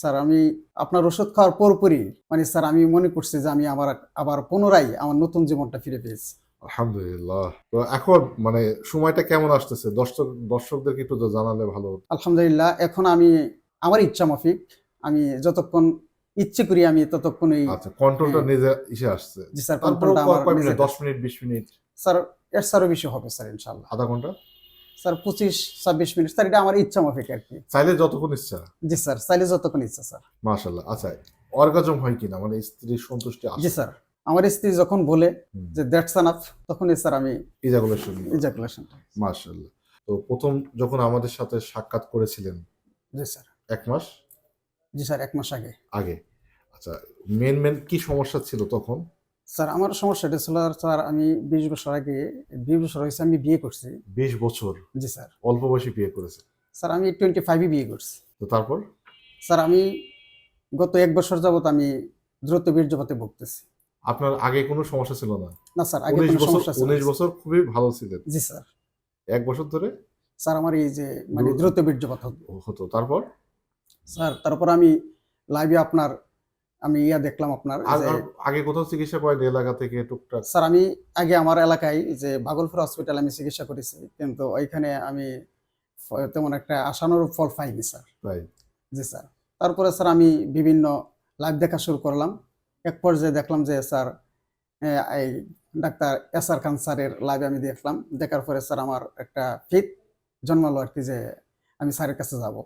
Sir আমি আপনার ওষুধ খাওয়ার পরপরই মানে স্যার আমি মনে করছি যে আমি আমার আবার পুনরায় আমার নতুন জীবনটা ফিরে পেয়েছি। আলহামদুলিল্লাহ। তো এখন মানে সময়টা কেমন আসতেছে? দর্শক দর্শকদেরকে একটু জানালে ভালো হতো। আলহামদুলিল্লাহ এখন আমি আমার ইচ্ছা মাফিক আমি যতক্ষণ ইচ্ছে করি আমি ততক্ষণই আচ্ছা কন্ট্রোলটা নিজে ইসে আসছে। জি স্যার কন্ট্রোলটা আমার কয় মিনিট? নিজের- দশ মিনিট বিশ মিনিট? স্যার এর স্যারও বেশি হবে স্যার ইনশাল্লাহ আধা ঘণ্টা? স্যার পঁচিশ ছাব্বিশ মিনিট। স্যার এটা আমার ইচ্ছা মাফিক আর কি। চাইলে যতক্ষণ ইচ্ছা। জি স্যার চাইলে যতক্ষণ ইচ্ছা স্যার। মাশাল্লাহ আচ্ছা অর্গাজম হয় কিনা? মানে স্ত্রীর সন্তুষ্টি জি স্যার আমার স্ত্রী যখন বলে যে দ্যাটস আনাফ তখনই স্যার আমি ইজাগুলেশন ইজাকুলেশন মাশাল্লাহ তো প্রথম যখন আমাদের সাথে সাক্ষাৎ করেছিলেন? জি স্যার। এক মাস? জি স্যার এক মাস আগে। আগে। আচ্ছা মেন মেন কি সমস্যা ছিল তখন? স্যার আমার সমস্যাটা ছিল স্যার আমি বিশ বছর আগে বিশ বছর হয়েছে আমি বিয়ে করছি। বিশ বছর? জি স্যার। অল্প বয়সে বিয়ে করেছে স্যার আমি টোয়েন্টি ফাইভে বিয়ে করছি। তো তারপর? স্যার আমি গত এক বছর যাবত আমি দ্রুত বীর্যপাতে ভুগতেছি। আপনার আগে কোনো সমস্যা ছিল না? না স্যার আগে কোনো সমস্যা ছিল না। উনিশ বছর খুবই ভালো ছিলেন। জি স্যার। এক বছর ধরে? স্যার আমার এই যে মানে দ্রুত- বীর্যপাত হতো। তারপর? স্যার তারপর আমি লাইভে আপনার আমি ইয়া দেখলাম আপনার আগে কোথাও চিকিৎসা করেন এলাকা থেকে টুকটাক? স্যার আমি আগে আমার এলাকায় যে ভাগলপুর হসপিটাল আমি চিকিৎসা করেছি কিন্তু ওইখানে আমি তেমন একটা আশানুরূপ ফল পাইনি স্যার। জি স্যার। তারপরে স্যার আমি বিভিন্ন লাইভ দেখা শুরু করলাম। এক পর্যায়ে দেখলাম যে স্যার এই ডাক্তার এস আর খান স্যারের লাইভ আমি দেখলাম। দেখার পরে স্যার আমার একটা ফিট জন্মালো আর কি যে আমি স্যারের কাছে যাব।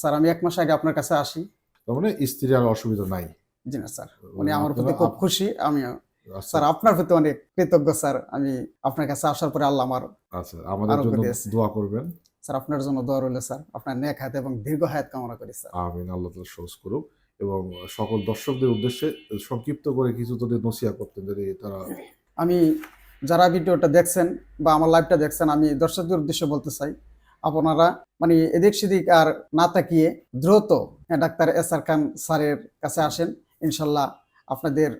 স্যার আমি এক মাস আগে আপনার কাছে আসি। তার মানে স্ত্রীর আর অসুবিধা নাই। জি না স্যার। উনি আমার প্রতি খুব খুশি আমি আচ্ছা, স্যার আপনার প্রতি অনেক কৃতজ্ঞ স্যার। আমি আপনার কাছে আসার পরে আল্লাহ আমার আচ্ছা আমাদের জন্য দোয়া করবেন। স্যার আপনার জন্য দোয়া রইল স্যার। আপনার নেক হায়াত এবং দীর্ঘ হায়াত কামনা করি স্যার। আমিন আল্লাহ তালা সহজ করুক। এবং সকল দর্শকদের উদ্দেশ্যে সংক্ষিপ্ত করে কিছু যদি নসিয়া করতেন যদি তারা আমি যারা ভিডিওটা দেখছেন বা আমার লাইভটা দেখছেন আমি দর্শকদের উদ্দেশ্যে বলতে চাই আপনারা মানে এদিক সেদিক আর না তাকিয়ে দ্রুত ডাক্তার এস আর খান স্যারের কাছে আসেন। ইনশাল্লাহ আপনাদের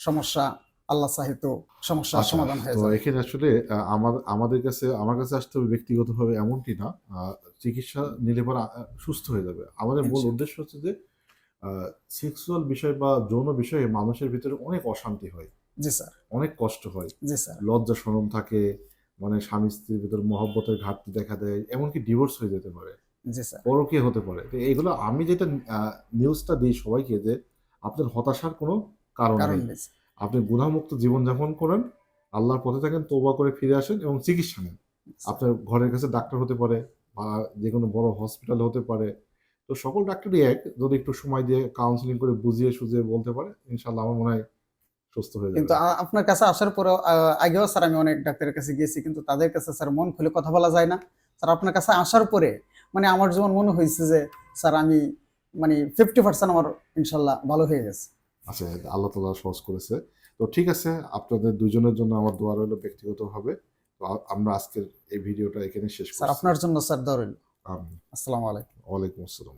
সমস্যা আল্লাহ সাহিত্য সমস্যার আচ্ছা, সমাধান হয়ে তো যাবে। এখানে আসলে আমার আমাদের কাছে আমার কাছে আসতে হবে ব্যক্তিগতভাবে এমনটি না। চিকিৎসা নিলে পরে সুস্থ হয়ে যাবে। আমাদের মূল উদ্দেশ্য হচ্ছে যে সেক্সুয়াল বিষয় বা যৌন বিষয়ে মানুষের ভিতরে অনেক অশান্তি হয়। জি স্যার। অনেক কষ্ট হয়। জি স্যার। লজ্জা শরম থাকে মানে স্বামী স্ত্রীর ভিতর মহব্বতের ঘাটতি দেখা দেয় এমনকি ডিভোর্স হয়ে যেতে পারে। স্যার। হতে পারে। তো এইগুলো আমি যেটা নিউজটা দিই সবাইকে যে আপনার হতাশার কোনো কারণ নেই। আপনি গুণামুক্ত জীবনযাপন করেন আল্লাহর পথে থাকেন তোবা করে ফিরে আসেন এবং চিকিৎসা নেন। আপনার ঘরের কাছে ডাক্তার হতে পারে বা যে কোনো বড় হসপিটাল হতে পারে। তো সকল ডাক্তারই এক যদি একটু সময় দিয়ে কাউন্সিলিং করে বুঝিয়ে সুঝিয়ে বলতে পারে ইনশাল্লাহ আমার মনে হয় সুস্থ হয়ে যাবে। কিন্তু আপনার কাছে আসার পরেও আগেও স্যার আমি অনেক ডাক্তারের কাছে গিয়েছি কিন্তু তাদের কাছে স্যার মন খুলে কথা বলা যায় না। স্যার আপনার কাছে আসার পরে মানে আমার যেমন মনে হয়েছে যে স্যার আমি মানে ফিফটি পার্সেন্ট আমার ইনশাল্লাহ ভালো হয়ে গেছে। আচ্ছা আল্লাহ তালা সহজ করেছে। তো ঠিক আছে আপনাদের দুজনের জন্য আমার দোয়া রইল ব্যক্তিগতভাবে। তো আমরা আজকের এই ভিডিওটা এখানে শেষ স্যার আপনার জন্য স্যার দরুন আমিন। আসসালামু আলাইকুম। ওয়ালাইকুম আসসালাম।